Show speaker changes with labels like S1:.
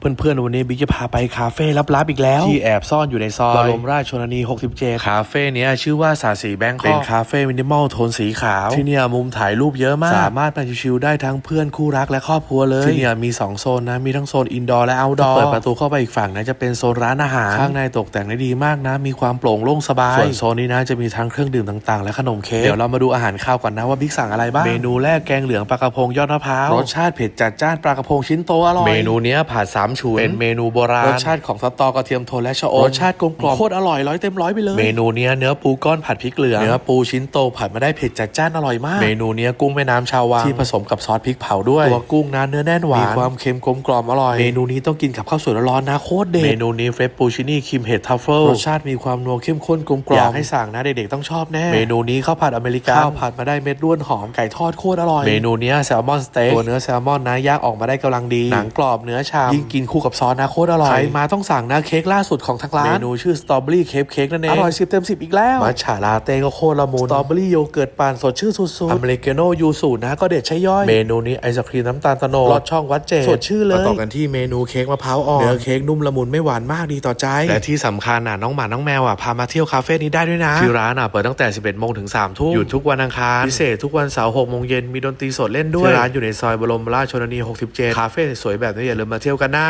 S1: เพื่อนๆ วันนี้บิ๊กจะพาไปคาเฟ่ลับๆอีกแล้ว ที่แอบซ่อนอยู่ในซอยบรมราชชนนี 67 คาเฟ่เนี้ยชื่อว่าสาสีแบงคอกเป็นคาเฟ่มินิมอลโทนสีขาว ที่เนี่ยมุมถ่ายรูปเยอะมาก สามารถไปชิลๆได้ทั้งเพื่อนคู่รักและครอบครัวเลย ที่เนี่ยมี 2 โซนนะ มีทั้งโซนอินดอร์และเอาท์ดอร์เปิดประตูเข้าไปอีกฝั่งนะจะเป็นโซนร้านอาหาร ข้างในตกแต่งได้ดีมากนะ มีความโปร่งโล่งสบายส่วนโซนนี้นะจะมีทั้งเครื่องดื่มต่างๆ และขนมเค้กเดี๋ยวเรามาดูอาหารข้าวก่อนนะว่าบิ๊กสั่งอะไรบ้างเมนูแรกแกงเหลืองปลากระพงยอดมะพร้าวรสชาติเผ็ดจัดจ้านปลากระพงชิ้นโตอร่อยเมนูเนี้ยผัดสามฉุนเป็นเมนูโบราณรสชาติของสตอกระเทียมโทนและชะอมรสชาติกลมกล่อมโคตรอร่อยร้อยเต็มร้อยไปเลย เมนูเนี้ยเนื้อปูก้อนผัดพริกเหลืองเนื้อปูชิ้นโตผัดมาได้เผ็ดจัดจ้านอร่อยมาก เมนูเนี้ยกุ้งแม่น้ำชาววังที่ผสมกับซอสพริกเผาด้วยตัวกุ้งนะเนื้อแน่นหวานมีความเค็มกลมกล่อมอร่อยเมนูนี้ต้องกินกับข้าวสวยร้อนๆนะโคตรเด็ดเมนูนี้เฟรชปูชินี่ครีมเห็ดทัฟเฟิลรสชาติมีความนัวเข้มข้นกลมกล่อมอยากให้สั่งนะเด็กๆต้องชอบแน่เมนูนี้ข้าวผัดอเมริกันข้าวผัดมาได้เม็ดร่วนหอมไก่ทอดโคตรอร่อยเมนูเนี้ยแซลมอนสเต็กตัวเนื้อแซลมอนนะย่างออกมาได้กำลังดีหนังกรอบเนื้อชามยิ่งกินคู่กับซอสนะโคตรอร่อย ใครมาต้องสั่งนะเค้กล่าสุดของทางร้าน เมนูชื่อสตรอเบอรี่เค้กเค้กนั่นเอง อร่อยสิบเต็มสิบอีกแล้ว มัทฉาลาเต้ก็โคตรละมุน สตรอเบอรี่โยเกิร์ตปั่นสดชื่นสุดๆ อเมริกาโน่ยูสุนะก็เด็ดใช่ย่อย เมนูนี้ไอศครีมน้ำตาลตะโนดรสช่องวัดเจดสดชื่นเลยมาต่อกันที่เมนูเค้กมะพร้าวอ่อนเนื้อเค้กนุ่มละมุนไม่หวานมากดีต่อใจ และที่สำคัญน่ะน้องหมาน้องแมวอะพามาเที่ยวคาเฟ่นี้ได้ด้วยนะที่ร้านอะเปิดตั้งแต่ 11โมงถึง3ทุ่มหยุดทุกวันอังคารพิเศษทุกวันเสาร์6โมงเย็นมีดนตรีสดเล่นด้วยที่ร้านอยู่ในซอยบรมราชชนนี 67 คาเฟ่สวยๆแบบนี้อย่าลืมมาเที่ยวกันนะ